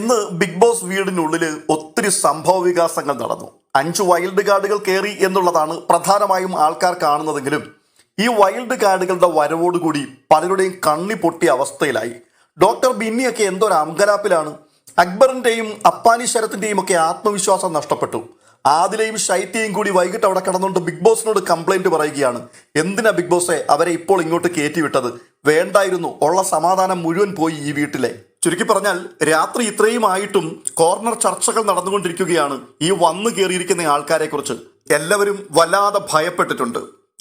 ഇന്ന് big boss വീടിനുള്ളിൽ ഒത്തിരി സംഭവ വികാസങ്ങൾ നടന്നു. അഞ്ച് വൈൽഡ് കാർഡുകൾ കയറി എന്നുള്ളതാണ് പ്രധാനമായും ആൾക്കാർ കാണുന്നതെങ്കിലും ഈ വൈൽഡ് കാർഡുകളുടെ വരവോടുകൂടി പലരുടെയും കണ്ണി പൊട്ടിയ അവസ്ഥയിലായി. ഡോക്ടർ ബിന്നിയൊക്കെ എന്തൊരു അങ്കലാപ്പിലാണ്. അക്ബറിന്റെയും അപ്പാനി ശരത്തിന്റെയും ഒക്കെ ആത്മവിശ്വാസം നഷ്ടപ്പെട്ടു. ആദിലയും ശൈത്യയും കൂടി വൈകിട്ട് അവിടെ കിടന്നുകൊണ്ട് ബിഗ് ബോസിനോട് കംപ്ലൈന്റ് പറയുകയാണ്. എന്തിനാ ബിഗ് ബോസെ അവരെ ഇപ്പോൾ ഇങ്ങോട്ട് കയറ്റിവിട്ടത് വേണ്ടായിരുന്നു. ഉള്ള സമാധാനം മുഴുവൻ പോയി ഈ വീട്ടിലെ. ചുരുക്കി പറഞ്ഞാൽ രാത്രി ഇത്രയുമായിട്ടും കോർണർ ചർച്ചകൾ നടന്നുകൊണ്ടിരിക്കുകയാണ് ഈ വന്നു കയറിയിരിക്കുന്ന ആൾക്കാരെ കുറിച്ച് എല്ലാവരും വല്ലാതെ ഭയപ്പെട്ടിട്ടുണ്ട്.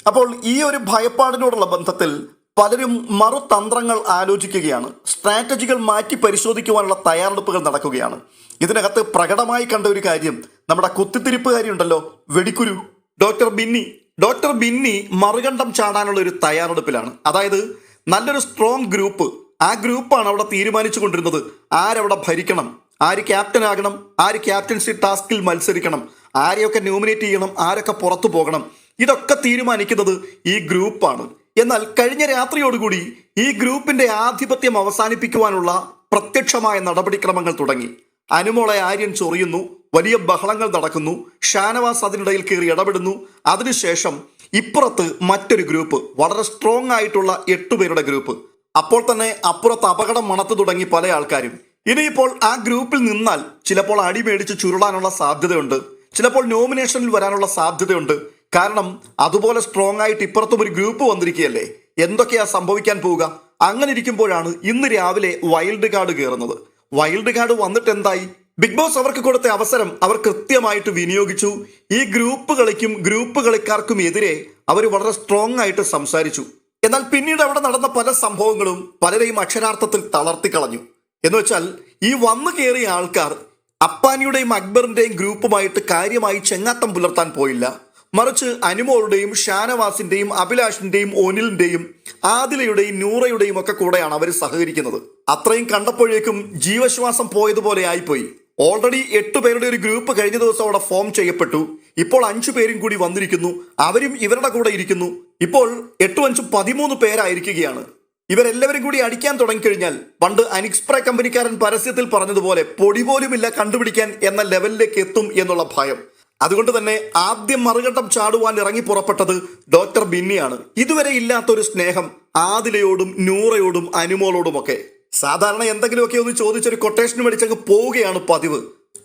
അപ്പോൾ ഈ ഒരു ഭയപ്പാടിനോടുള്ള ബന്ധത്തിൽ പലരും മറുതന്ത്രങ്ങൾ ആലോചിക്കുകയാണ്. സ്ട്രാറ്റജികൾ മാറ്റി പരിശോധിക്കുവാനുള്ള തയ്യാറെടുപ്പുകൾ നടക്കുകയാണ്. ഇതിനകത്ത് പ്രകടമായി കണ്ട ഒരു കാര്യം നമ്മുടെ കുത്തിത്തിരിപ്പുകാരി ഉണ്ടല്ലോ വെടിക്കുരു. ഡോക്ടർ ബിന്നി. ഡോക്ടർ ബിന്നി മറുകണ്ഠം ചാടാനുള്ള ഒരു തയ്യാറെടുപ്പിലാണ്. അതായത് നല്ലൊരു സ്ട്രോങ് ഗ്രൂപ്പ് ആ ഗ്രൂപ്പാണ് അവിടെ തീരുമാനിച്ചു കൊണ്ടിരുന്നത്. ആരവിടെ ഭരിക്കണം? ആര് ക്യാപ്റ്റൻ ആകണം? ആര് ക്യാപ്റ്റൻസി ടാസ്കിൽ മത്സരിക്കണം? ആരെയൊക്കെ നോമിനേറ്റ് ചെയ്യണം? ആരൊക്കെ പുറത്തു പോകണം? ഇതൊക്കെ തീരുമാനിക്കുന്നത് ഈ ഗ്രൂപ്പാണ്. എന്നാൽ കഴിഞ്ഞ രാത്രിയോടുകൂടി ഈ ഗ്രൂപ്പിന്റെ ആധിപത്യം അവസാനിപ്പിക്കുവാനുള്ള പ്രത്യക്ഷമായ നടപടിക്രമങ്ങൾ തുടങ്ങി. അനുമോളെ ആര്യൻ ചൊറിയുന്നു വലിയ ബഹളങ്ങൾ നടക്കുന്നു ഷാനവാസ് അതിനിടയിൽ കയറി ഇടപെടുന്നു. അതിനുശേഷം ഇപ്പുറത്ത് മറ്റൊരു ഗ്രൂപ്പ് വളരെ സ്ട്രോങ് ആയിട്ടുള്ള എട്ടുപേരുടെ ഗ്രൂപ്പ്. അപ്പോൾ തന്നെ അപ്പുറത്ത് അപകടം മണത്തു തുടങ്ങി പല ആൾക്കാരും. ഇനിയിപ്പോൾ ആ ഗ്രൂപ്പിൽ നിന്നാൽ ചിലപ്പോൾ അടി മേടിച്ച് ചുരുളാനുള്ള സാധ്യതയുണ്ട്. ചിലപ്പോൾ നോമിനേഷനിൽ വരാനുള്ള സാധ്യതയുണ്ട്. കാരണം അതുപോലെ സ്ട്രോങ് ആയിട്ട് ഇപ്പുറത്തും ഒരു ഗ്രൂപ്പ് വന്നിരിക്കുകയല്ലേ? എന്തൊക്കെയാ സംഭവിക്കാൻ പോവുക? അങ്ങനെ ഇരിക്കുമ്പോഴാണ് ഇന്ന് രാവിലെ വൈൽഡ് കാർഡ് കയറുന്നത് വൈൽഡ് കാർഡ് വന്നിട്ട് എന്തായി? ബിഗ് ബോസ് അവർക്ക് കൊടുത്ത അവസരം അവർ കൃത്യമായിട്ട് വിനിയോഗിച്ചു. ഈ ഗ്രൂപ്പ് കളിക്കും ഗ്രൂപ്പ് കളിക്കാർക്കും എതിരെ അവർ വളരെ സ്ട്രോങ് ആയിട്ട് സംസാരിച്ചു. എന്നാൽ പിന്നീട് അവിടെ നടന്ന പല സംഭവങ്ങളും പലരെയും അക്ഷരാർത്ഥത്തിൽ തളർത്തിക്കളഞ്ഞു എന്ന് വെച്ചാൽ ഈ വന്നു കയറിയ ആൾക്കാർ അപ്പാനിയുടെയും അക്ബറിന്റെയും ഗ്രൂപ്പുമായിട്ട് കാര്യമായി ചെങ്ങാത്തം പുലർത്താൻ പോയില്ല. മറിച്ച് അനുമോളുടെയും ഷാനവാസിന്റെയും അഭിലാഷിന്റെയും ഒനിലിന്റെയും ആദിലയുടെയും നൂറയുടെയും ഒക്കെ കൂടെയാണ് അവർ സഹകരിക്കുന്നത്. അത്രയും കണ്ടപ്പോഴേക്കും ജീവശ്വാസം പോയതുപോലെ ആയിപ്പോയി. ഓൾറെഡി എട്ട് പേരുടെ ഒരു ഗ്രൂപ്പ് കഴിഞ്ഞ ദിവസം അവിടെ ഫോം ചെയ്യപ്പെട്ടു. ഇപ്പോൾ അഞ്ചു പേരും കൂടി വന്നിരിക്കുന്നു. അവരും ഇവരുടെ കൂടെ ഇരിക്കുന്നു. ഇപ്പോൾ എട്ടു അഞ്ചും പതിമൂന്ന് പേരായിരിക്കുകയാണ്. ഇവരെല്ലാവരും കൂടി അടിക്കാൻ തുടങ്ങിക്കഴിഞ്ഞാൽ പണ്ട് അനിക്സ്പ്ര കമ്പനിക്കാരൻ പരസ്യത്തിൽ പറഞ്ഞതുപോലെ പൊടി പോലുമില്ല കണ്ടുപിടിക്കാൻ എന്ന ലെവലിലേക്ക് എത്തും എന്നുള്ള ഭയം. അതുകൊണ്ട് തന്നെ ആദ്യം മറുകണ്ടം ചാടുവാൻ ഇറങ്ങി പുറപ്പെട്ടത് ഡോക്ടർ ബിന്നിയാണ്. ഇതുവരെ ഇല്ലാത്തൊരു സ്നേഹം ആദിലയോടും നൂറയോടും അനുമോളോടുമൊക്കെ. സാധാരണ എന്തെങ്കിലുമൊക്കെ ഒന്ന് ചോദിച്ചൊരു കൊട്ടേഷൻ മേടിച്ചങ്ങ് പോവുകയാണ് പതിവ്.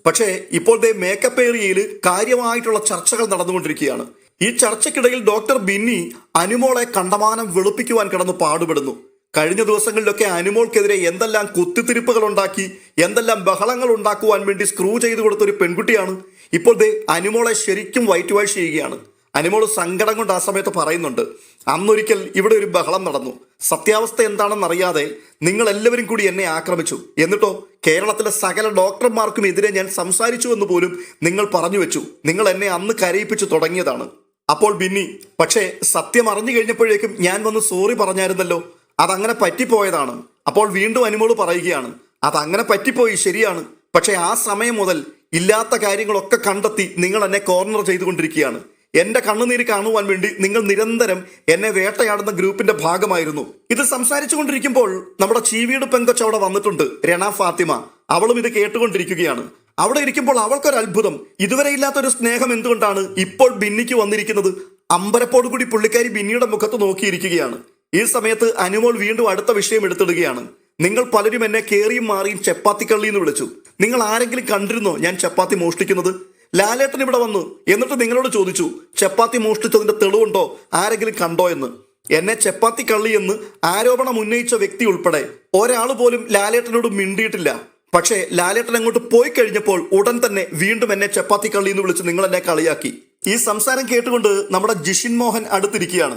പക്ഷേ ഇപ്പോൾ ദേ മേക്കപ്പ് ഏരിയയിൽ കാര്യമായിട്ടുള്ള ചർച്ചകൾ നടന്നുകൊണ്ടിരിക്കുകയാണ്. ഈ ചർച്ചയ്ക്കിടയിൽ ഡോക്ടർ ബിന്നി അനുമോളെ കണ്ടമാനം വെളുപ്പിക്കുവാൻ കിടന്ന് പാടുപെടുന്നു. കഴിഞ്ഞ ദിവസങ്ങളിലൊക്കെ അനുമോൾക്കെതിരെ എന്തെല്ലാം കുത്തിത്തിരിപ്പുകൾ ഉണ്ടാക്കി എന്തെല്ലാം ബഹളങ്ങൾ ഉണ്ടാക്കുവാൻ വേണ്ടി സ്ക്രൂ ചെയ്തു കൊടുത്ത ഒരു പെൺകുട്ടിയാണ്. ഇപ്പോൾ ദേ അനുമോളെ ശരിക്കും വൈറ്റ് വാഷ് ചെയ്യുകയാണ്. അനുമോൾ സങ്കടം കൊണ്ട് ആ സമയത്ത് പറയുന്നുണ്ട് അന്നൊരിക്കൽ ഇവിടെ ഒരു ബഹളം നടന്നു. സത്യാവസ്ഥ എന്താണെന്നറിയാതെ നിങ്ങൾ എല്ലാവരും കൂടി എന്നെ ആക്രമിച്ചു. എന്നിട്ടോ കേരളത്തിലെ സകല ഡോക്ടർമാർക്കും എതിരെ ഞാൻ സംസാരിച്ചു എന്ന് പോലും നിങ്ങൾ പറഞ്ഞു വെച്ചു. നിങ്ങൾ എന്നെ അന്ന് കരയിപ്പിച്ചു തുടങ്ങിയതാണ്. അപ്പോൾ ബിന്നി പക്ഷേ സത്യം അറിഞ്ഞു കഴിഞ്ഞപ്പോഴേക്കും ഞാൻ വന്ന് സോറി പറഞ്ഞായിരുന്നല്ലോ. അതങ്ങനെ പറ്റിപ്പോയതാണ്. അപ്പോൾ വീണ്ടും അനുമോൾ പറയുകയാണ് അതങ്ങനെ പറ്റിപ്പോയി ശരിയാണ്. പക്ഷേ ആ സമയം മുതൽ ഇല്ലാത്ത കാര്യങ്ങളൊക്കെ കണ്ടെത്തി നിങ്ങൾ എന്നെ കോർണർ ചെയ്തുകൊണ്ടിരിക്കുകയാണ്. എന്റെ കണ്ണുനീര് കാണുവാൻ വേണ്ടി നിങ്ങൾ നിരന്തരം എന്നെ വേട്ടയാടുന്ന ഗ്രൂപ്പിന്റെ ഭാഗമായിരുന്നു. ഇത് സംസാരിച്ചു കൊണ്ടിരിക്കുമ്പോൾ നമ്മുടെ ചീവീട് പെങ്കൊച്ച് അവിടെ വന്നിട്ടുണ്ട് രണ ഫാത്തിമ. അവളും ഇത് കേട്ടുകൊണ്ടിരിക്കുകയാണ്. അവിടെ ഇരിക്കുമ്പോൾ അവൾക്കൊരു അത്ഭുതം ഇതുവരെ ഇല്ലാത്തൊരു സ്നേഹം എന്തുകൊണ്ടാണ് ഇപ്പോൾ ബിന്നിക്ക് വന്നിരിക്കുന്നത്? അമ്പരപ്പോട് കൂടി പുള്ളിക്കാരി ബിന്നിയുടെ മുഖത്ത് നോക്കിയിരിക്കുകയാണ്. ഈ സമയത്ത് അനുമോൾ വീണ്ടും അടുത്ത വിഷയം എടുത്തിടുകയാണ്. നിങ്ങൾ പലരും എന്നെ കേറിയും മാറിയും ചപ്പാത്തിക്കള്ളി എന്ന് വിളിച്ചു. നിങ്ങൾ ആരെങ്കിലും കണ്ടിരുന്നോ ഞാൻ ചപ്പാത്തി മോഷ്ടിക്കുന്നത്? ലാലേട്ടൻ ഇവിടെ വന്നു. എന്നിട്ട് നിങ്ങളോട് ചോദിച്ചു ചപ്പാത്തി മോഷ്ടിച്ചതിന്റെ തെളിവുണ്ടോ? ആരെങ്കിലും കണ്ടോ എന്ന്? എന്നെ ചപ്പാത്തി കള്ളി എന്ന് ആരോപണം ഉന്നയിച്ച വ്യക്തി ഉൾപ്പെടെ. ഒരാൾ പോലും ലാലേട്ടനോട് മിണ്ടിയിട്ടില്ല. പക്ഷേ ലാലേട്ടൻ അങ്ങോട്ട് പോയി കഴിഞ്ഞപ്പോൾ ഉടൻ തന്നെ വീണ്ടും എന്നെ ചപ്പാത്തി കള്ളി എന്ന് വിളിച്ച് നിങ്ങൾ എന്നെ കളിയാക്കി. ഈ സംസാരം കേട്ടുകൊണ്ട് നമ്മുടെ ജിഷിൻ മോഹൻ അടുത്തിരിക്കുകയാണ്.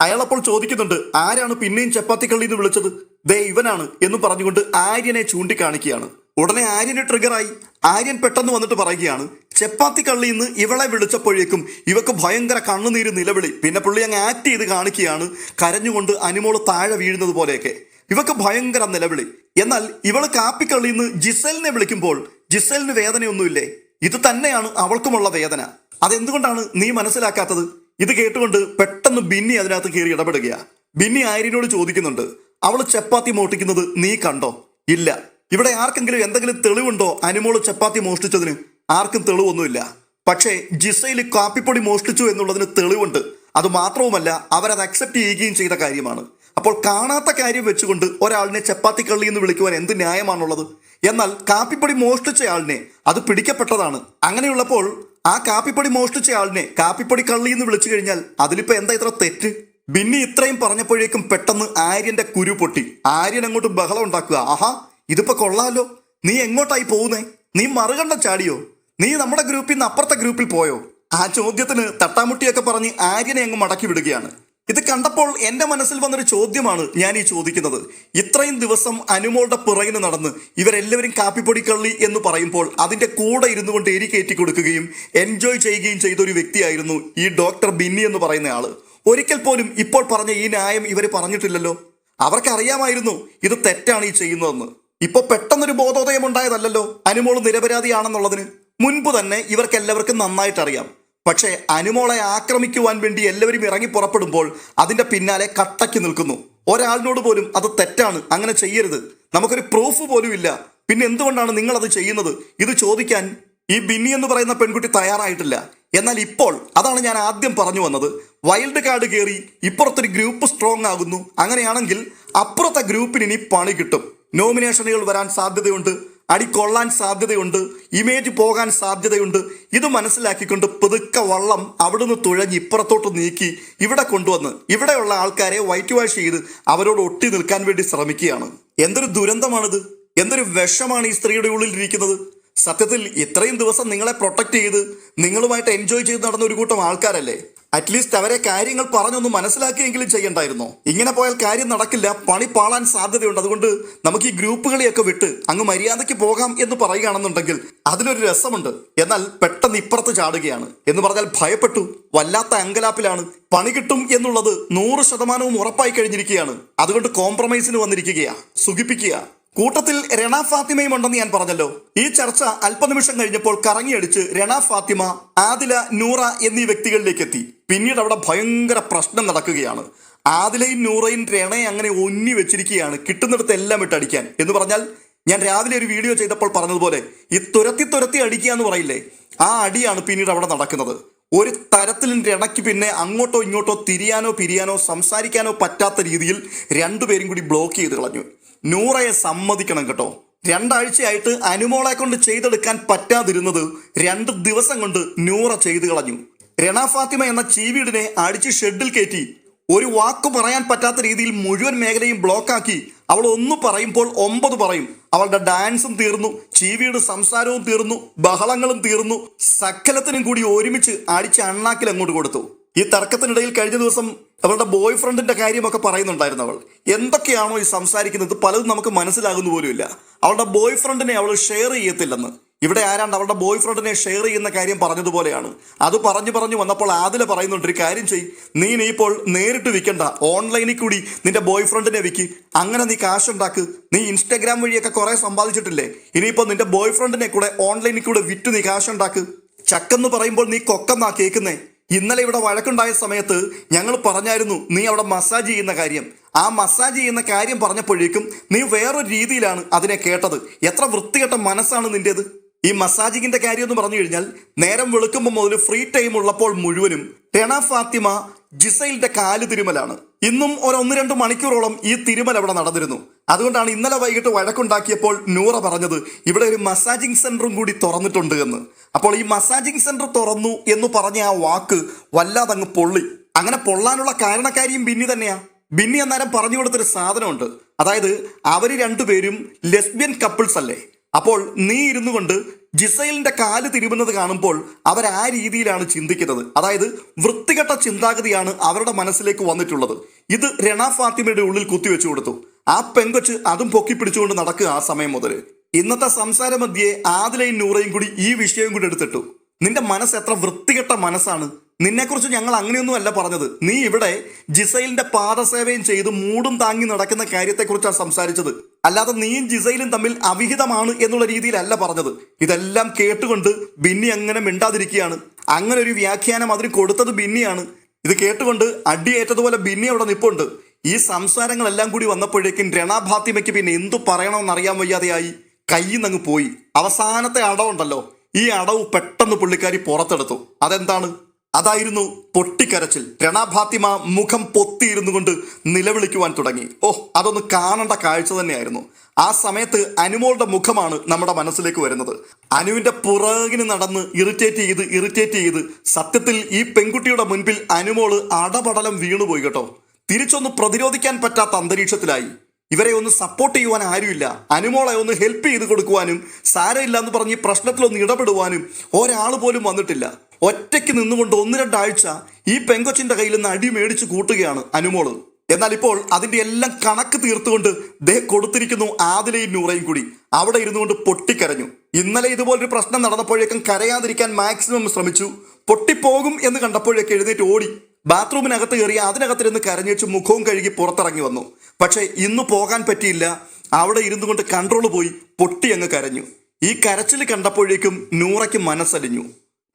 അയാൾ അപ്പോൾ ചോദിക്കുന്നുണ്ട് ആരാണ് പിന്നെയും ചപ്പാത്തി കള്ളി എന്ന് വിളിച്ചത്? ദേ ഇവനാണ് എന്ന് പറഞ്ഞുകൊണ്ട് ആര്യനെ ചൂണ്ടിക്കാണിക്കുകയാണ്. ഉടനെ ആര്യന് ട്രിഗറായി ആര്യൻ പെട്ടെന്ന് വന്നിട്ട് പറയുകയാണ് ചപ്പാത്തി കള്ളി എന്ന് ഇവളെ വിളിച്ചപ്പോഴേക്കും ഇവക്ക് ഭയങ്കര കണ്ണുനീര് നിലവിളി. പിന്നെ പുള്ളി അങ്ങ് ആക്ട് ചെയ്ത് കാണിക്കുകയാണ് കരഞ്ഞുകൊണ്ട് അനുമോൾ താഴെ വീഴുന്നത് പോലെയൊക്കെ. ഇവക്ക് ഭയങ്കര നിലവിളി. എന്നാൽ ഇവൾ കാപ്പിക്കള്ളിയിൽ നിന്ന് ജിസലിനെ വിളിക്കുമ്പോൾ ജിസലിന് വേദനയൊന്നുമില്ലേ? ഇത് തന്നെയാണ് അവൾക്കുമുള്ള വേദന. അതെന്തുകൊണ്ടാണ് നീ മനസ്സിലാക്കാത്തത്? ഇത് കേട്ടുകൊണ്ട് പെട്ടെന്ന് ബിന്നി അതിനകത്ത് കയറി ഇടപെടുക ബിന്നി ആര്യനോട് ചോദിക്കുന്നുണ്ട് അവൾ ചപ്പാത്തി മോഷ്ടിക്കുന്നത് നീ കണ്ടോ? ഇല്ല. ഇവിടെ ആർക്കെങ്കിലും എന്തെങ്കിലും തെളിവുണ്ടോ അനുമോൾ ചപ്പാത്തി മോഷ്ടിച്ചതിന്? ആർക്കും തെളിവൊന്നുമില്ല. പക്ഷേ ജിസയിൽ കാപ്പിപ്പൊടി മോഷ്ടിച്ചു എന്നുള്ളതിന് തെളിവുണ്ട്. അത് മാത്രവുമല്ല അവരത് അക്സെപ്റ്റ് ചെയ്യുകയും ചെയ്ത കാര്യമാണ്. അപ്പോൾ കാണാത്ത കാര്യം വെച്ചുകൊണ്ട് ഒരാളിനെ ചപ്പാത്തി കള്ളി എന്ന് വിളിക്കുവാൻ എന്ത് ന്യായമാണുള്ളത്? എന്നാൽ കാപ്പിപ്പൊടി മോഷ്ടിച്ചയാളിനെ അത് പിടിക്കപ്പെട്ടതാണ്. അങ്ങനെയുള്ളപ്പോൾ ആ കാപ്പിപ്പൊടി മോഷ്ടിച്ചയാളിനെ കാപ്പിപ്പൊടി കള്ളി എന്ന് വിളിച്ചു കഴിഞ്ഞാൽ അതിലിപ്പോ എന്താ ഇത്ര തെറ്റ്? ബിന്നി ഇത്രയും പറഞ്ഞപ്പോഴേക്കും പെട്ടെന്ന് ആര്യന്റെ കുരു പൊട്ടി. ആര്യൻ അങ്ങോട്ട് ബഹളം ഉണ്ടാക്കുക. ആഹാ ഇതിപ്പോ കൊള്ളാലോ. നീ എങ്ങോട്ടായി പോകുന്നേ? നീ മറുകണ്ഠം ചാടിയോ? നീ നമ്മുടെ ഗ്രൂപ്പിൽ നിന്ന് അപ്പുറത്തെ ഗ്രൂപ്പിൽ പോയോ? ആ ചോദ്യത്തിന് തട്ടാമുട്ടിയൊക്കെ പറഞ്ഞ് ആര്യനെ അങ്ങ് മടക്കി വിടുകയാണ്. ഇത് കണ്ടപ്പോൾ എന്റെ മനസ്സിൽ വന്നൊരു ചോദ്യമാണ് ഞാൻ ഈ ചോദിക്കുന്നത്. ഇത്രയും ദിവസം അനുമോളുടെ പിറകിന് നടന്ന് ഇവരെല്ലാവരും കാപ്പിപ്പൊടി കള്ളി എന്ന് പറയുമ്പോൾ അതിന്റെ കൂടെ ഇരുന്നു കൊണ്ട് എരി കയറ്റി കൊടുക്കുകയും എൻജോയ് ചെയ്യുകയും ചെയ്ത ഒരു വ്യക്തിയായിരുന്നു ഈ ഡോക്ടർ ബിന്നി എന്ന് പറയുന്ന ആൾ. ഒരിക്കൽ പോലും ഇപ്പോൾ പറഞ്ഞ ഈ ന്യായം ഇവർ പറഞ്ഞിട്ടില്ലല്ലോ. അവർക്കറിയാമായിരുന്നു ഇത് തെറ്റാണ് ഈ ചെയ്യുന്നതെന്ന്. ഇപ്പൊ പെട്ടെന്നൊരു ബോധോദയം ഉണ്ടായതല്ലല്ലോ അനുമോൾ നിരപരാധിയാണെന്നുള്ളതിന്. മുൻപ് തന്നെ ഇവർക്കെല്ലാവർക്കും നന്നായിട്ട് അറിയാം പക്ഷേ അനുമോളെ ആക്രമിക്കുവാൻ വേണ്ടി എല്ലാവരും ഇറങ്ങി പുറപ്പെടുമ്പോൾ അതിന്റെ പിന്നാലെ കട്ടയ്ക്ക് നിൽക്കുന്നു. ഒരാളിനോട് പോലും അത് തെറ്റാണ് അങ്ങനെ ചെയ്യരുത്. നമുക്കൊരു പ്രൂഫ് പോലും ഇല്ല. പിന്നെ എന്തുകൊണ്ടാണ് നിങ്ങൾ അത് ചെയ്യുന്നത്? ഇത് ചോദിക്കാൻ ഈ ബിന്നി എന്ന് പറയുന്ന പെൺകുട്ടി തയ്യാറായിട്ടില്ല. എന്നാൽ ഇപ്പോൾ അതാണ് ഞാൻ ആദ്യം പറഞ്ഞു വന്നത്. വൈൽഡ് കാർഡ് കയറി ഇപ്പുറത്തൊരു ഗ്രൂപ്പ് സ്ട്രോങ് ആകുന്നു. അങ്ങനെയാണെങ്കിൽ അപ്പുറത്തെ ഗ്രൂപ്പിന് ഇനി പണി കിട്ടും. നോമിനേഷനുകൾ വരാൻ സാധ്യതയുണ്ട്. അടി കൊള്ളാൻ സാധ്യതയുണ്ട് ഇമേജ് പോകാൻ സാധ്യതയുണ്ട്. ഇത് മനസ്സിലാക്കിക്കൊണ്ട് പുതുക്ക വള്ളം അവിടുന്ന് തുഴഞ്ഞ് ഇപ്പുറത്തോട്ട് നീക്കി ഇവിടെ കൊണ്ടുവന്ന് ഇവിടെയുള്ള ആൾക്കാരെ വൈറ്റ് വാഷ് ചെയ്ത് അവരോട് ഒട്ടി നിൽക്കാൻ വേണ്ടി ശ്രമിക്കുകയാണ്. എന്തൊരു ദുരന്തമാണിത്? എന്തൊരു വിഷമാണ് ഈ സ്ത്രീയുടെ ഉള്ളിൽ ഇരിക്കുന്നത്? സത്യത്തിൽ ഇത്രയും ദിവസം നിങ്ങളെ പ്രൊട്ടക്ട് ചെയ്ത് നിങ്ങളുമായിട്ട് എൻജോയ് ചെയ്ത് നടന്ന ഒരു കൂട്ടം ആൾക്കാരല്ലേ? അറ്റ്ലീസ്റ്റ് അവരെ കാര്യങ്ങൾ പറഞ്ഞൊന്ന് മനസ്സിലാക്കിയെങ്കിലും ചെയ്യണ്ടായിരുന്നു. ഇങ്ങനെ പോയാൽ കാര്യം നടക്കില്ല പണി പാളാൻ സാധ്യതയുണ്ട്. അതുകൊണ്ട് നമുക്ക് ഈ ഗ്രൂപ്പുകളെയൊക്കെ വിട്ട് അങ്ങ് മര്യാദയ്ക്ക് പോകാം എന്ന് പറയുകയാണെന്നുണ്ടെങ്കിൽ അതിനൊരു രസമുണ്ട്. എന്നാൽ പെട്ടെന്ന് ഇപ്പുറത്ത് ചാടുകയാണ്. എന്ന് പറഞ്ഞാൽ ഭയപ്പെട്ടു. വല്ലാത്ത അങ്കലാപ്പിലാണ്. പണി കിട്ടും എന്നുള്ളത് നൂറ് ശതമാനവും ഉറപ്പായി കഴിഞ്ഞിരിക്കുകയാണ്. അതുകൊണ്ട് കോംപ്രമൈസിന് വന്നിരിക്കുകയാ. സുഖിപ്പിക്കുക കൂട്ടത്തിൽ രണ ഫാത്തിമയും ഉണ്ടെന്ന് ഞാൻ പറഞ്ഞല്ലോ. ഈ ചർച്ച അല്പനിമിഷം കഴിഞ്ഞപ്പോൾ കറങ്ങിയടിച്ച് രണ ഫാത്തിമ ആദില നൂറ എന്നീ വ്യക്തികളിലേക്ക് എത്തി പിന്നീട് അവിടെ ഭയങ്കര പ്രശ്നം നടക്കുകയാണ്. ആദിലയും നൂറയും രണയെ അങ്ങനെ ഒന്നി വെച്ചിരിക്കുകയാണ്. കിട്ടുന്നിടത്ത് എല്ലാം ഇട്ടടിക്കാൻ എന്ന് പറഞ്ഞാൽ ഞാൻ രാവിലെ ഒരു വീഡിയോ ചെയ്തപ്പോൾ പറഞ്ഞതുപോലെ ഈ തുരത്തി തുരത്തി അടിക്കുക എന്ന് പറയില്ലേ? ആ അടിയാണ് പിന്നീട് അവിടെ നടക്കുന്നത്. ഒരു തരത്തിലും രണയ്ക്ക് പിന്നെ അങ്ങോട്ടോ ഇങ്ങോട്ടോ തിരിയാനോ പിരിയാനോ സംസാരിക്കാനോ പറ്റാത്ത രീതിയിൽ രണ്ടുപേരും കൂടി ബ്ലോക്ക് ചെയ്ത് കളഞ്ഞു. നൂറയെ സമ്മതിക്കണം കേട്ടോ. രണ്ടാഴ്ചയായിട്ട് അനുമോളെ കൊണ്ട് ചെയ്തെടുക്കാൻ പറ്റാതിരുന്നത് രണ്ട് ദിവസം കൊണ്ട് നൂറ ചെയ്തു കളഞ്ഞു. രണ ഫാത്തിമ എന്ന ചീവീടിനെ അടിച്ച് ഷെഡിൽ കയറ്റി ഒരു വാക്ക് പറയാൻ പറ്റാത്ത രീതിയിൽ മുഴുവൻ മേഖലയും ബ്ലോക്കാക്കി അവൾ ഒന്ന് പറയുമ്പോൾ ഒമ്പത് പറയും. അവളുടെ ഡാൻസും തീർന്നു ചീവിയുടെ സംസാരവും തീർന്നു ബഹളങ്ങളും തീർന്നു. സകലത്തിനും കൂടി ഒരുമിച്ച് അടിച്ച് അണ്ണാക്കിൽ അങ്ങോട്ട് കൊടുത്തു. ഈ തർക്കത്തിനിടയിൽ കഴിഞ്ഞ ദിവസം അവളുടെ ബോയ് ഫ്രണ്ടിന്റെ കാര്യമൊക്കെ പറയുന്നുണ്ടായിരുന്നു അവൾ. എന്തൊക്കെയാണോ ഈ സംസാരിക്കുന്നത് പലതും നമുക്ക് മനസ്സിലാകുന്ന പോലുമില്ല. അവളുടെ ബോയ് ഫ്രണ്ടിനെ അവൾ ഷെയർ ചെയ്യത്തില്ലെന്ന്. ഇവിടെ ആരാണ്ട് അവളുടെ ബോയ് ഫ്രണ്ടിനെ ഷെയർ ചെയ്യുന്ന കാര്യം പറഞ്ഞതുപോലെയാണ്. അത് പറഞ്ഞു പറഞ്ഞു വന്നപ്പോൾ ആദില പറയുന്നുണ്ട് ഒരു കാര്യം ചെയ് നീ നീ ഇപ്പോൾ നേരിട്ട് വിൽക്കണ്ട. ഓൺലൈനിൽ കൂടി നിന്റെ ബോയ് ഫ്രണ്ടിനെ വിൽക്ക് അങ്ങനെ നീ കാശുണ്ടാക്ക് നീ ഇൻസ്റ്റാഗ്രാം വഴിയൊക്കെ കുറെ സമ്പാദിച്ചിട്ടില്ലേ? ഇനിയിപ്പോൾ നിന്റെ ബോയ് ഫ്രണ്ടിനെ കൂടെ ഓൺലൈനിൽ കൂടെ വിറ്റ് നീ കാശുണ്ടാക്ക് ചക്കെന്ന് പറയുമ്പോൾ നീ കൊക്കെന്നാ കേൾക്കുന്നേ? ഇന്നലെ ഇവിടെ വഴക്കുണ്ടായ സമയത്ത് ഞങ്ങൾ പറഞ്ഞായിരുന്നു നീ അവിടെ മസാജ് ചെയ്യുന്ന കാര്യം. ആ മസാജ് ചെയ്യുന്ന കാര്യം പറഞ്ഞപ്പോഴേക്കും നീ വേറൊരു രീതിയിലാണ് അതിനെ കേട്ടത്. എത്ര വൃത്തികെട്ട മനസ്സാണ് നിന്റേത്. ഈ മസാജിങ്ങിന്റെ കാര്യം എന്ന് പറഞ്ഞു കഴിഞ്ഞാൽ നേരം വെളുക്കുമ്പോൾ മുതൽ ഫ്രീ ടൈം ഉള്ളപ്പോൾ മുഴുവനും ടെണ ഫാത്തിമ ജിസൈലിന്റെ കാൽ തിരുമലാണ്. ഇന്നും ഒരു ഒന്ന് രണ്ട് മണിക്കൂറോളം ഈ തിരുമൽ അവിടെ നടന്നിരുന്നു. അതുകൊണ്ടാണ് ഇന്നലെ വൈകിട്ട് വഴക്കുണ്ടാക്കിയപ്പോൾ നൂറ പറഞ്ഞത് ഇവിടെ ഒരു മസാജിങ് സെന്ററും കൂടി തുറന്നിട്ടുണ്ട് എന്ന്. അപ്പോൾ ഈ മസാജിങ് സെന്റർ തുറന്നു എന്ന് പറഞ്ഞ ആ വാക്ക് വല്ലാതെ അങ്ങ് പൊള്ളി. അങ്ങനെ പൊള്ളാനുള്ള കാരണക്കാരിയും ബിന്നി തന്നെയാ. ബിന്നി അന്നേരം പറഞ്ഞു കൊടുത്തൊരു സാധനമുണ്ട്. അതായത് അവർ രണ്ടുപേരും ലെസ്ബിയൻ കപ്പിൾസ് അല്ലേ? അപ്പോൾ നീ ഇരുന്നു കൊണ്ട് ജിസൈലിന്റെ കാൽ തിരുമുന്നത് കാണുമ്പോൾ അവർ ആ രീതിയിലാണ് ചിന്തിക്കുന്നത്. അതായത് വൃത്തികെട്ട ചിന്താഗതിയാണ് അവരുടെ മനസ്സിലേക്ക് വന്നിട്ടുള്ളത്. ഇത് രണ ഫാത്തിമയുടെ ഉള്ളിൽ കുത്തിവെച്ചു കൊടുത്തു. ആ പെങ്കൊച്ച് അതും പൊക്കി പിടിച്ചുകൊണ്ട് നടക്കുക ആ സമയം മുതൽ. ഇന്നത്തെ സംസാര മധ്യേ ആദിലയും നൂറയും കൂടി ഈ വിഷയം കൂടി എടുത്തിട്ടു. നിന്റെ മനസ്സ് എത്ര വൃത്തികെട്ട മനസ്സാണ്. നിന്നെക്കുറിച്ച് ഞങ്ങൾ അങ്ങനെയൊന്നും അല്ല പറഞ്ഞത്. നീ ഇവിടെ ജിസൈലിന്റെ പാദസേവയും ചെയ്ത് മൂടും താങ്ങി നടക്കുന്ന കാര്യത്തെക്കുറിച്ചാണ് സംസാരിച്ചത്. അല്ലാതെ നീയും ജിസൈലും തമ്മിൽ അവിഹിതമാണ് എന്നുള്ള രീതിയിലല്ല പറഞ്ഞത്. ഇതെല്ലാം കേട്ടുകൊണ്ട് ബിന്നി അങ്ങനെ മിണ്ടാതിരിക്കുകയാണ്. അങ്ങനെ ഒരു വ്യാഖ്യാനം അതിന് കൊടുത്തത് ബിന്നിയാണ്. ഇത് കേട്ടുകൊണ്ട് അടിയേറ്റതുപോലെ ബിന്നി അവിടെ നിപ്പുണ്ട്. ഈ സംസാരങ്ങളെല്ലാം കൂടി വന്നപ്പോഴേക്കും രണാഭാത്തിമയ്ക്ക് പിന്നെ എന്തു പറയണമെന്ന് അറിയാൻ വയ്യാതെയായി. കയ്യിൽ നിന്ന് പോയി. അവസാനത്തെ അടവുണ്ടല്ലോ. ഈ അടവ് പെട്ടെന്ന് പുള്ളിക്കാരി പുറത്തെടുത്തു. അതെന്താണ്? അതായിരുന്നു പൊട്ടിക്കരച്ചിൽ. രണാഭാത്തിമ മുഖം പൊത്തിയിരുന്നു കൊണ്ട് നിലവിളിക്കുവാൻ തുടങ്ങി. ഓ അതൊന്ന് കാണേണ്ട കാഴ്ച തന്നെയായിരുന്നു. ആ സമയത്ത് അനുമോളുടെ മുഖമാണ് നമ്മുടെ മനസ്സിലേക്ക് വരുന്നത്. അനുവിന്റെ പുറകിന് നടന്ന് ഇറിറ്റേറ്റ് ചെയ്ത് ഇറിറ്റേറ്റ് ചെയ്ത് സത്യത്തിൽ ഈ പെൺകുട്ടിയുടെ മുൻപിൽ അനുമോൾ അടപടലം വീണുപോയി കേട്ടോ. തിരിച്ചൊന്ന് പ്രതിരോധിക്കാൻ പറ്റാത്ത അന്തരീക്ഷത്തിലായി. ഇവരെ ഒന്ന് സപ്പോർട്ട് ചെയ്യുവാൻ ആരുമില്ല. അനുമോളെ ഒന്ന് ഹെൽപ്പ് ചെയ്ത് കൊടുക്കുവാനും സാരമില്ല എന്ന് പറഞ്ഞ് പ്രശ്നത്തിലൊന്ന് ഇടപെടുവാനും ഒരാൾ പോലും വന്നിട്ടില്ല. ഒറ്റയ്ക്ക് നിന്നുകൊണ്ട് ഒന്ന് രണ്ടാഴ്ച ഈ പെങ്കൊച്ചിന്റെ കയ്യിൽ നിന്ന് അടി മേടിച്ച് കൂട്ടുകയാണ് അനുമോൾ. എന്നാൽ ഇപ്പോൾ അതിന്റെ എല്ലാം കണക്ക് തീർത്തുകൊണ്ട് ദേ കൊടുത്തിരിക്കുന്നു ആദിലയും നൂറയും കൂടി. അവിടെ ഇരുന്നു കൊണ്ട് പൊട്ടിക്കരഞ്ഞു. ഇന്നലെ ഇതുപോലൊരു പ്രശ്നം നടന്നപ്പോഴേക്കും കരയാതിരിക്കാൻ മാക്സിമം ശ്രമിച്ചു. പൊട്ടിപ്പോകും എന്ന് കണ്ടപ്പോഴേക്ക് എഴുന്നേറ്റ് ഓടി. ബാത്റൂമിനകത്ത് കയറി അതിനകത്തിരുന്ന് കരഞ്ഞേച്ച് മുഖവും കഴുകി പുറത്തിറങ്ങി വന്നു. പക്ഷേ ഇന്ന് പോകാൻ പറ്റിയില്ല. അവിടെ ഇരുന്നു കൊണ്ട് കൺട്രോൾ പോയി പൊട്ടി അങ്ങ് കരഞ്ഞു. ഈ കരച്ചിൽ കണ്ടപ്പോഴേക്കും നൂറയ്ക്ക് മനസ്സലിഞ്ഞു.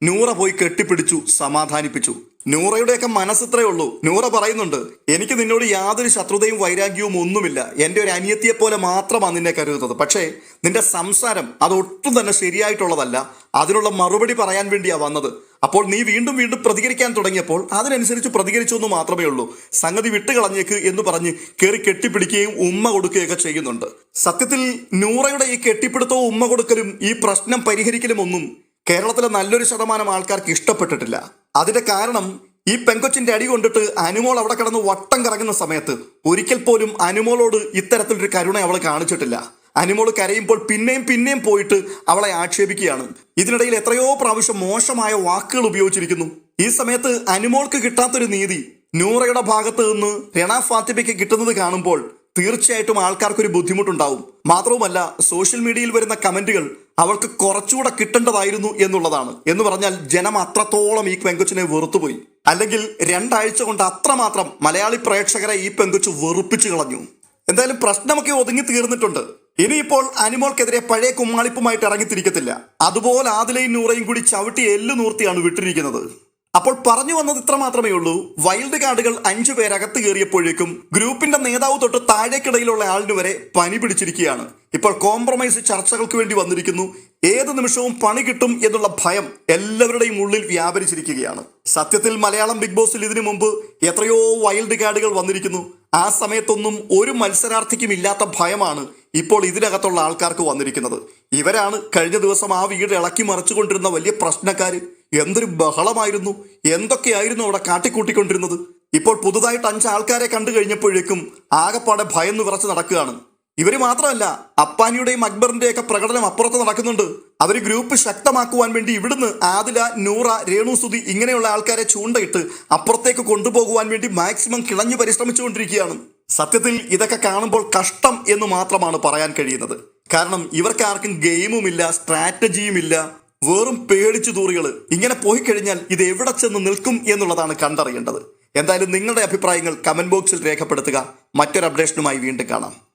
നൂറ പോയി കെട്ടിപ്പിടിച്ചു സമാധാനിപ്പിച്ചു. നൂറയുടെയൊക്കെ മനസ്സിത്രേ ഉള്ളൂ. നൂറ പറയുന്നുണ്ട് എനിക്ക് നിന്നോട് യാതൊരു ശത്രുതയും വൈരാഗ്യവും ഒന്നുമില്ല. എന്റെ ഒരു അനിയത്തിയെ പോലെ മാത്രമാണ് നിന്നെ കരുതുന്നത്. പക്ഷേ നിന്റെ സംസാരം അതൊട്ടും തന്നെ ശരിയായിട്ടുള്ളതല്ല. അതിനുള്ള മറുപടി പറയാൻ വേണ്ടിയാ വന്നത്. അപ്പോൾ നീ വീണ്ടും വീണ്ടും പ്രതികരിക്കാൻ തുടങ്ങിയപ്പോൾ അതിനനുസരിച്ച് പ്രതികരിച്ചു എന്ന് മാത്രമേ ഉള്ളൂ. സംഗതി വിട്ടുകളഞ്ഞേക്ക് എന്ന് പറഞ്ഞ് കയറി കെട്ടിപ്പിടിക്കുകയും ഉമ്മ കൊടുക്കുകയൊക്കെ ചെയ്യുന്നുണ്ട്. സത്യത്തിൽ നൂറയുടെ ഈ കെട്ടിപ്പിടുത്തവും ഉമ്മ കൊടുക്കലും ഈ പ്രശ്നം പരിഹരിക്കലും ഒന്നും കേരളത്തിലെ നല്ലൊരു ശതമാനം ആൾക്കാർക്ക് ഇഷ്ടപ്പെട്ടിട്ടില്ല. അതിന്റെ കാരണം ഈ പെങ്കൊച്ചിന്റെ അടി കൊണ്ടിട്ട് അനുമോൾ അവിടെ കിടന്ന് വട്ടം കറങ്ങുന്ന സമയത്ത് ഒരിക്കൽ പോലും അനുമോളോട് ഇത്തരത്തിലൊരു കരുണ അവൾ കാണിച്ചിട്ടില്ല. അനുമോൾ കരയുമ്പോൾ പിന്നെയും പിന്നെയും പോയിട്ട് അവളെ ആക്ഷേപിക്കുകയാണ്. ഇതിനിടയിൽ എത്രയോ പ്രാവശ്യം മോശമായ വാക്കുകൾ ഉപയോഗിച്ചിരിക്കുന്നു. ഈ സമയത്ത് അനുമോൾക്ക് കിട്ടാത്തൊരു നീതി നൂറയുടെ ഭാഗത്ത് നിന്ന് രണ ഫാത്തിമയ്ക്ക് കിട്ടുന്നത് കാണുമ്പോൾ തീർച്ചയായിട്ടും ആൾക്കാർക്കൊരു ബുദ്ധിമുട്ടുണ്ടാവും. മാത്രവുമല്ല സോഷ്യൽ മീഡിയയിൽ വരുന്ന കമന്റുകൾ അവൾക്ക് കുറച്ചുകൂടെ കിട്ടേണ്ടതായിരുന്നു എന്നുള്ളതാണ്. എന്ന് പറഞ്ഞാൽ ജനം അത്രത്തോളം ഈ പെങ്കൊച്ചിനെ വെറുത്തുപോയി. അല്ലെങ്കിൽ രണ്ടാഴ്ച കൊണ്ട് അത്രമാത്രം മലയാളി പ്രേക്ഷകരെ ഈ പെങ്കൊച്ച് വെറുപ്പിച്ചു കളഞ്ഞു. എന്തായാലും പ്രശ്നമൊക്കെ ഒതുങ്ങി തീർന്നിട്ടുണ്ട്. ഇനിയിപ്പോൾ അനിമോൾക്കെതിരെ പഴയ കുമ്മാളിപ്പുമായിട്ട് ഇറങ്ങിത്തിരിക്കത്തില്ല. അതുപോലെ ആദിലയും നൂറയും കൂടി ചവിട്ടി എല്ലു നൂർത്തിയാണ് വിട്ടിരിക്കുന്നത്. അപ്പോൾ പറഞ്ഞു വന്നത് ഇത്ര മാത്രമേ ഉള്ളൂ. വൈൽഡ് കാർഡുകൾ അഞ്ചു പേരകത്ത് കയറിയപ്പോഴേക്കും ഗ്രൂപ്പിന്റെ നേതാവ് തൊട്ട് താഴേക്കിടയിലുള്ള ആളിന് വരെ പനി പിടിച്ചിരിക്കുകയാണ്. ഇപ്പോൾ കോംപ്രമൈസ് ചർച്ചകൾക്ക് വേണ്ടി വന്നിരിക്കുന്നു. ഏത് നിമിഷവും പണി കിട്ടും എന്നുള്ള ഭയം എല്ലാവരുടെയും ഉള്ളിൽ വ്യാപരിച്ചിരിക്കുകയാണ്. സത്യത്തിൽ മലയാളം ബിഗ് ബോസിൽ ഇതിനു മുമ്പ് എത്രയോ വൈൽഡ് കാർഡുകൾ വന്നിരിക്കുന്നു. ആ സമയത്തൊന്നും ഒരു മത്സരാർത്ഥിക്കും ഇല്ലാത്ത ഭയമാണ് ഇപ്പോൾ ഇതിനകത്തുള്ള ആൾക്കാർക്ക് വന്നിരിക്കുന്നത്. ഇവരാണ് കഴിഞ്ഞ ദിവസം ആ വീട് ഇളക്കി മറിച്ചുകൊണ്ടിരുന്ന വലിയ പ്രശ്നക്കാര്. എന്തൊരു ബഹളമായിരുന്നു. എന്തൊക്കെയായിരുന്നു അവിടെ കാട്ടിക്കൂട്ടിക്കൊണ്ടിരുന്നത്? ഇപ്പോൾ പുതുതായിട്ട് അഞ്ച് ആൾക്കാരെ കണ്ടു കഴിഞ്ഞപ്പോഴേക്കും ആകെപ്പാടെ ഭയന്ന് വിറച്ച് നടക്കുകയാണ്. ഇവർ മാത്രമല്ല അപ്പാനിയുടെയും അക്ബറിന്റെയൊക്കെ പ്രകടനം അപ്പുറത്ത് നടക്കുന്നുണ്ട്. അവർ ഗ്രൂപ്പ് ശക്തമാക്കുവാൻ വേണ്ടി ഇവിടുന്ന് ആദില നൂറ രേണുസുതി ഇങ്ങനെയുള്ള ആൾക്കാരെ ചൂണ്ടയിട്ട് അപ്പുറത്തേക്ക് കൊണ്ടുപോകുവാൻ വേണ്ടി മാക്സിമം കിളഞ്ഞു പരിശ്രമിച്ചുകൊണ്ടിരിക്കുകയാണ്. സത്യത്തിൽ ഇതൊക്കെ കാണുമ്പോൾ കഷ്ടം എന്ന് മാത്രമാണ് പറയാൻ കഴിയുന്നത്. കാരണം ഇവർക്ക് ആർക്കും ഗെയിമുമില്ല സ്ട്രാറ്റജിയുമില്ല വെറും പേടിച്ചു തൂറികൾ ഇങ്ങനെ പോയി കഴിഞ്ഞാൽ ഇത് എവിടെ ചെന്ന് നിൽക്കും എന്നുള്ളതാണ് കണ്ടറിയേണ്ടത്. എന്തായാലും നിങ്ങളുടെ അഭിപ്രായങ്ങൾ കമന്റ് ബോക്സിൽ രേഖപ്പെടുത്തുക. മറ്റൊരു അപ്ഡേഷനുമായി വീണ്ടും കാണാം.